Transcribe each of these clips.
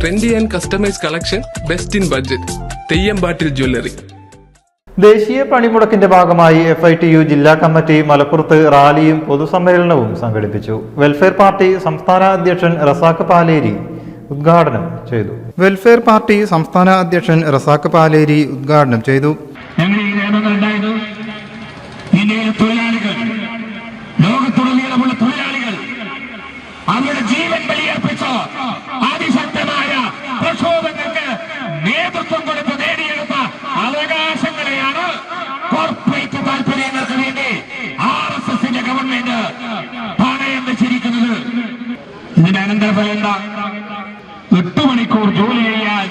Trendy and customise collection best in budget Theyyampattil jewellery ദേശീയ പണിമുടക്കിന്റെ ഭാഗമായി എഫ് ഐ ടി യു ജില്ലാ committee മലപ്പുറത്ത് റാലിയും പൊതുസമ്മേളനവും സംഘടിപ്പിച്ചു. വെൽഫെയർ പാർട്ടി സംസ്ഥാന അധ്യക്ഷൻ റസാഖ് പാലേരി ഉദ്ഘാടനം ചെയ്തു. വെൽഫെയർ പാർട്ടി സംസ്ഥാന അധ്യക്ഷൻ റസാഖ് പാലേരി ഉദ്ഘാടനം ചെയ്തു. ഞങ്ങൾ ഈ നിയമങ്ങൾ ഉണ്ടായത് തൊഴിലാളികൾ ഇതിന്റെ അനന്തരഫലം എന്താ? എട്ട് മണിക്കൂർ ജോലി ചെയ്യാൻ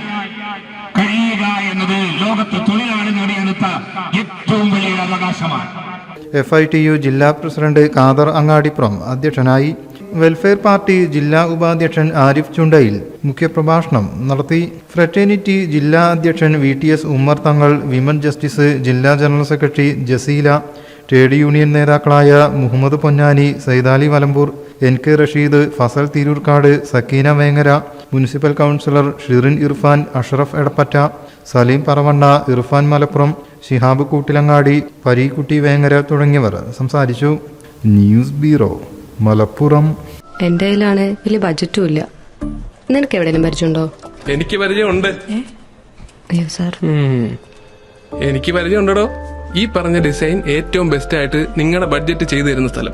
കഴിയുക എന്നത് ലോകത്ത് തൊഴിലാളി നേടിയെടുത്ത ഏറ്റവും വലിയ അവകാശമാണ്. എഫ് ഐ ടി യു ജില്ലാ പ്രസിഡന്റ് ഖാദർ അങ്ങാടിപ്പുറം അധ്യക്ഷനായി വെൽഫെയർ പാർട്ടി ജില്ലാ ഉപാധ്യക്ഷൻ ആരിഫ് ചുണ്ടയിൽ മുഖ്യപ്രഭാഷണം നടത്തി. ഫ്രറ്റേണിറ്റി ജില്ലാ അധ്യക്ഷൻ V T S Ummer Thangal women justice ജില്ലാ general secretary Jaseela trade union നേതാക്കളായ Muhammad Ponnani Saithali Valambur N K Rasheed Fazal Tirurkad Sakeena Vengara municipal councillor Shirin Irfan Ashraf Edappatta Salim Paravanna Irfan Malappuram Shihab Koottilangadi Parikutty Vengara തുടങ്ങിയവർ സംസാരിച്ചു. News bureau Malappuram. എന്റെ കയ്യിലാണ് വലിയ ബജറ്റും ഇല്ല. നിനക്ക് എവിടെയെങ്കിലും പരിചയമുണ്ടോ? എനിക്ക് പരിചയമുണ്ട്. അയ്യോ സാർ എനിക്ക് പരിചയമുണ്ടോ ഈ പറഞ്ഞ ഡിസൈൻ ഏറ്റവും ബെസ്റ്റ് ആയിട്ട് നിങ്ങളുടെ ബഡ്ജറ്റ് ചെയ്തു തരുന്ന സ്ഥലം.